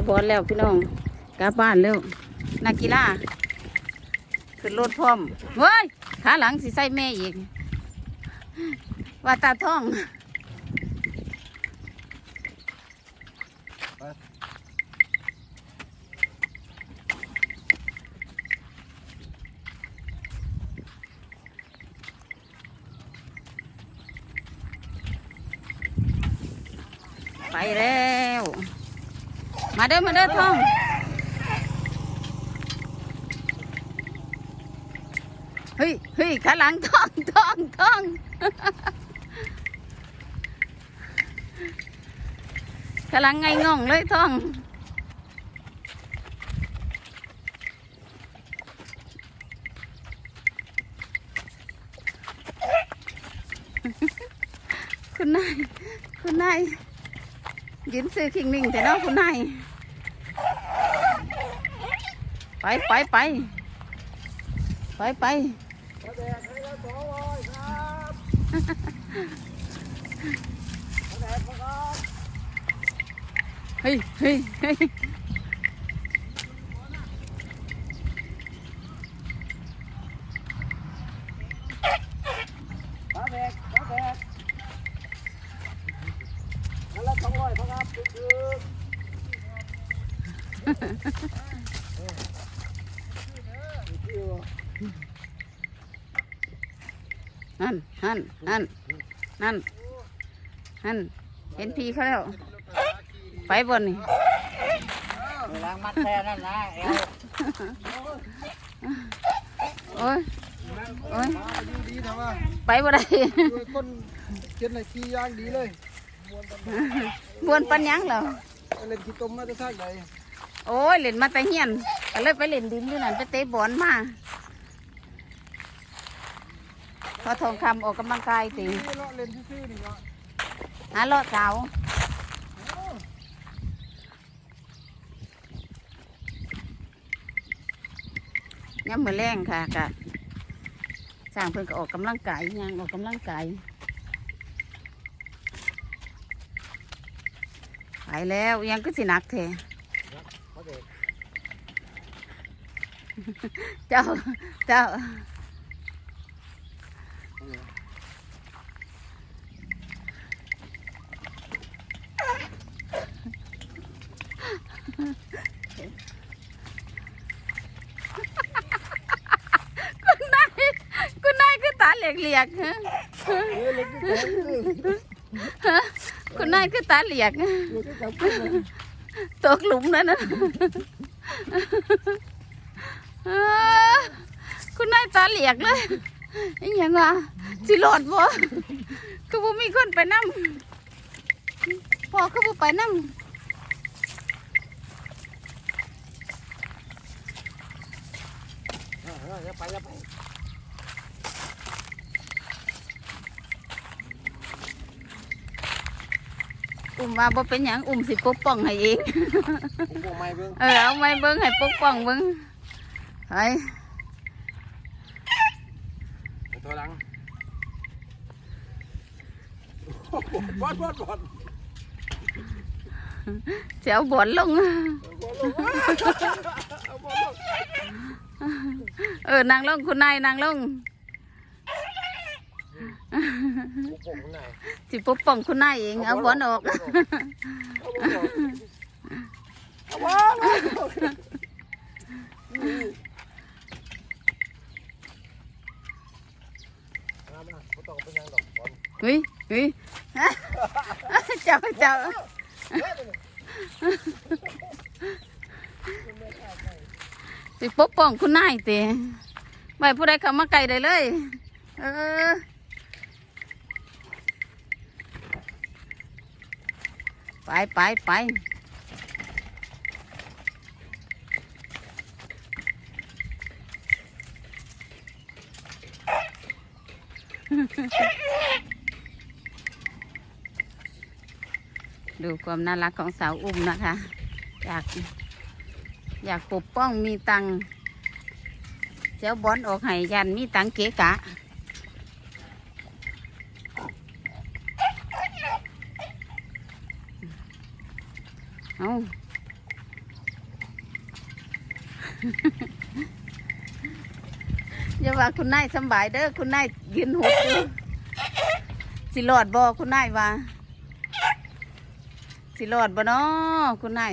ะบอลแล้วพี่น้องกลับบ้านแล้วนักกีฬาขึ้นรถพร้อมเฮ้ยขาหลังสิใส่แม่อีกว่าตาท่อง ไปแล้ว มาเด้อมาเด้อท่องเฮ้ยเฮ้ยขาหลังท่องท่องท่องขาหลังไงง่องเลยท่องคุณนายคุณนาย กินซื้อคิงนิ่งแต่น้องคุณนายไปไปไปไปไปเฮ้ยเฮ้ยเฮ้ย มาแดกมาแดกนั่นละสองร้อยครับคือ นั่นนั่นนั่นนั่นนั่นเห็นพีเขาแล้ว ไปบนนี่ล้างมัดแท้นั่นนะเอวโอ้ยโอ้ยมาดีดีทำว่าไปบ่ได้ด้วยคนเจ็ดในขี้ย่างดีเลยบวนปันหยังเหรอไปเล่นขี้ต้มมาจะทางใด โอ้ยเล่นมาแต่เฮียนก็เลยไปเล่นดินอยู่นั่นไปเตะบอลมาพอทองคำออกกำลังกายตีนี่เลาะเล่นซื่อๆนี่เนาะหาเลาะสาวย้ำมือแรงค่ะกะสร้างเพิ่นก็ออกกำลังกายยังออกกำลังกายไปแล้วยังก็สิหนักแท้ มาแดกเจ้า เจ้าคุณนายคุณนายคือตาเหลียกเหลียกฮะคุณนายคือตาเหลียก ตกหลุมแล้วนะคุณนายตาเหลียกเลยอิหยังวะสิรอดบ่คือบ่มีคนไปนั่งพอคือบ่ไปนั่งอย่าไปอย่าไป อุ้มมาบ่เป็นหยังอุ้มสิปกป้องให้เองผมบอกไม่เบิ่งเออเอาไม้เบิ้งให้ปกป้องเบิ้งไปไปถอยหลังบอดบอดบอดเสียวบอนลงเอาบอลลงเออนางลงคุณนายนางลง ผมข้างในสิปกป้องคุณนายเองเอาบอนออกเอาบอลออกเอาบอลออกมามาบ่ต้องเป็นหยังดอกบอลเฮ้ยเฮ้ยเจ้าเจ้าสิปกป้องคุณนายเตะไม่ผู้ใดเข้ามาไกลได้เลย เออ ไปไปไปดูความน่ารักของสาวอุ้มนะคะ อยาก อยากปกป้องมีตังเจ้าบอลออกห้ยันมีตังเก๋กะ เอาอย่าว่าคุณนายสบายเด้อคุณนายยืนหัวตือสิหลอดบ่คุณนายว่าสิหลอดบ่เนาะคุณนาย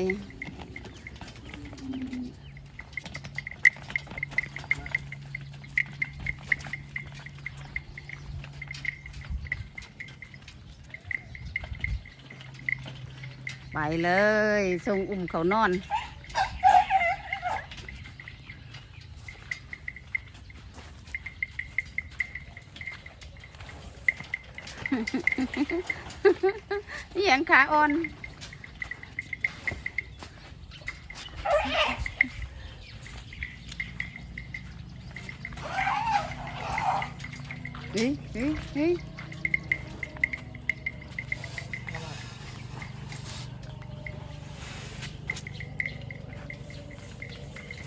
ไปเลยส่งอุ้มเขานอนอหย่างขาอ่อนเฮ้ยเฮ้ยเฮ้ย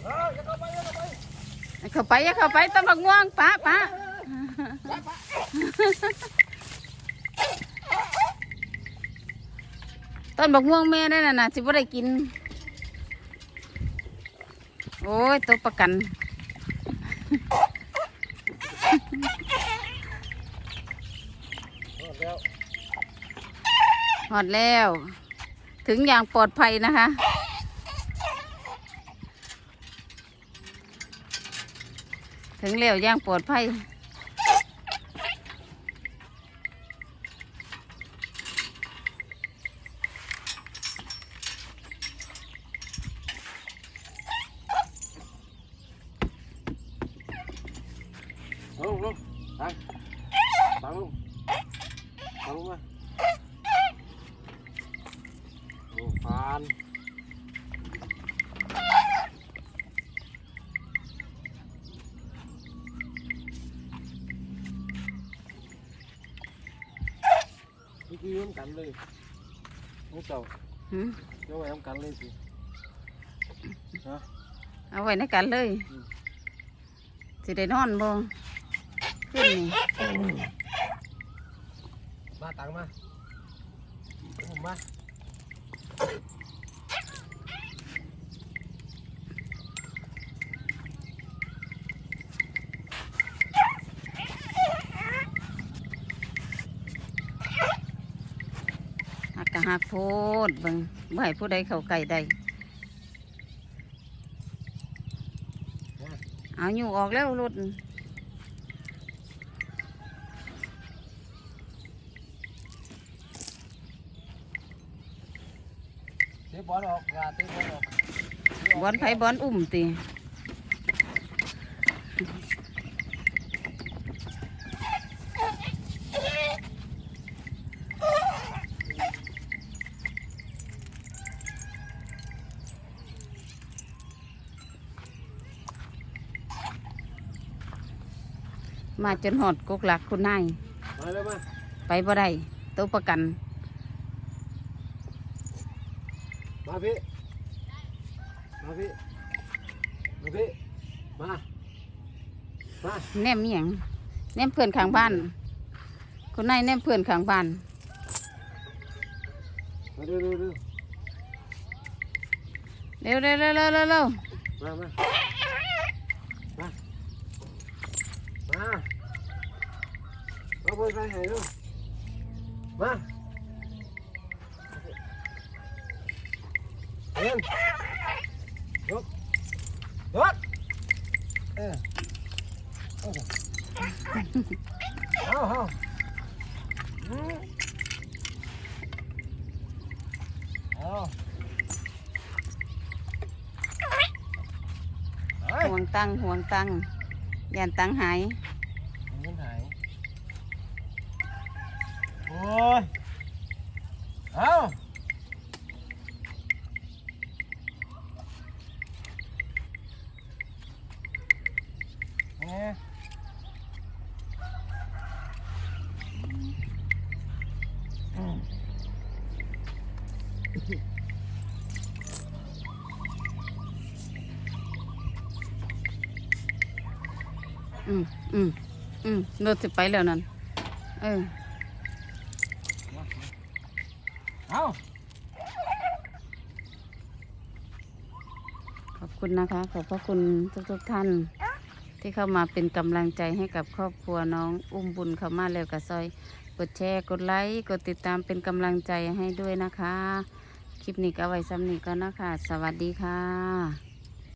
เอออย่าเข้าไปอย่าเข้าไป เข้าไปอย่าเข้าไปต้นบักม่วงป้าป้าต้นบักม่วงแม่ได้น่ะนะสิบ่ได้กิน โอ้ยตัวประกันเออแล้วหอดแล้ว ถึงอย่างปลอดภัยนะคะ ถึงแล้วย่างปลอดภัย ลงลงตังตังลงตังลงมาโอ้ผ่าน นี่ย้อนกันเลยน้องเจ้าหืมเจ้าไว้ทำกันเลยสิฮะเอาไว้ในกันเลยสิได้นอนบ่ขึ้นนี่มาตังมาผมมา กกะหักโพดเบิ่งบ่ให้ผู้ใดเข้าใกล้ได้เอาอยู่ออกแล้วรถเตะบอลออกอย่าเตะบอลออกบอนไผบอนอุ้มติ มาจนหอดกกหลักคุณนายมาเลยมาไปบ่ได้ตัวประกัน มาพี่ มาพี่ มาพี่ มา มาแนมเมียงแนมเพื่อนข้างบ้าน คุณนายแนมเพื่อนข้างบ้าน มาดูดูดูเร็วเร็วเร็วเร็วเร็วเร็วมามามามา เอาไปใส่ให้ดูมาเอ็นยกยกเออเอาเอาเอาอืมเอาเฮ้ยห่วงตังห่วงตังยันตังหาย เงินหาย โอ้ย เอาเนี่ยอืมอืมอืมรถจะไปแล้วนั่นเออ เอา เข้า คุณนะคะ ขอบพระคุณทุกๆท่าน ที่เข้ามาเป็นกำลังใจให้กับครอบครัวน้องอุ้มบุญเขามาเร็วกับซอย กดแชร์กดไลค์กดติดตามเป็นกำลังใจให้ด้วยนะคะ คลิปนี้ก็ไว้ซ้ำนี้ก็นะคะ สวัสดีค่ะ